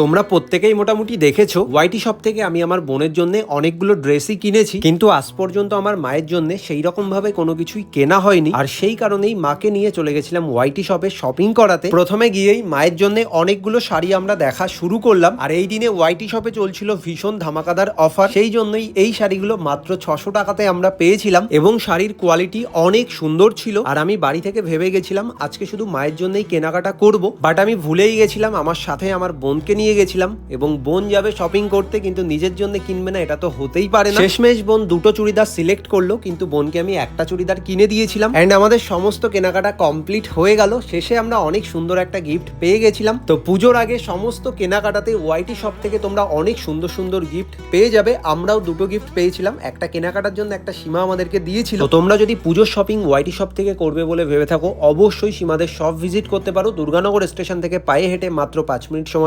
তোমরা প্রত্যেকেই মোটামুটি দেখেছ ওয়াইটি শপ থেকে আমি আমার বোনের জন্য অনেকগুলো ড্রেসই কিনেছি। কিন্তু আজ পর্যন্ত আমার মায়ের জন্য সেই রকম ভাবে কোনো কিছুই কেনা হয়নি। আর সেই কারণেই মাকে নিয়ে চলে গেছিলাম ওয়াইটি শপে শপিং করাতে। প্রথমে গিয়েই মায়ের জন্য অনেকগুলো শাড়ি আমরা দেখা শুরু করলাম। আর এই দিনে ওয়াইটি শপে চলছিল ভীষণ ধামাকাদার অফার সেই জন্যই এই শাড়িগুলো মাত্র ছশো টাকাতে আমরা পেয়েছিলাম এবং শাড়ির কোয়ালিটি অনেক সুন্দর ছিল। আর আমি বাড়ি থেকে ভেবে গেছিলাম, আজকে শুধু মায়ের জন্যই কেনাকাটা করব। বাট আমি ভুলেই গেছিলাম, আমার সাথে আমার বোনকে নিয়ে গেছিলাম এবং বোন যাবে শপিং করতে, কিন্তু নিজের জন্য কিনবে না, এটা তো হতেই পারে না। শেষমেশ বোন দুটো চুড়িদার সিলেক্ট করল, কিন্তু বোনকে আমি একটা চুড়িদার কিনে দিয়েছিলাম। এন্ড আমাদের সমস্ত কেনাকাটা কমপ্লিট হয়ে গেল। শেষে আমরা অনেক সুন্দর একটা গিফট পেয়ে গেছিলাম। তো পুজোর আগে সমস্ত কেনাকাটাতে ওয়াইটি শপ থেকে তোমরা অনেক সুন্দর সুন্দর গিফট পেয়ে যাবে। আমরাও দুটো গিফট পেয়েছিলাম। একটা কেনাকাটার জন্য একটা সীমা আমাদেরকে দিয়েছিল। তোমরা যদি পুজোর শপিং ওয়াইটি শপ থেকে করবে বলে ভেবে থাকো, অবশ্যই সীমাদের শপ ভিজিট করতে পারো। দুর্গানগর স্টেশন থেকে পায়ে হেঁটে মাত্র পাঁচ মিনিট সময়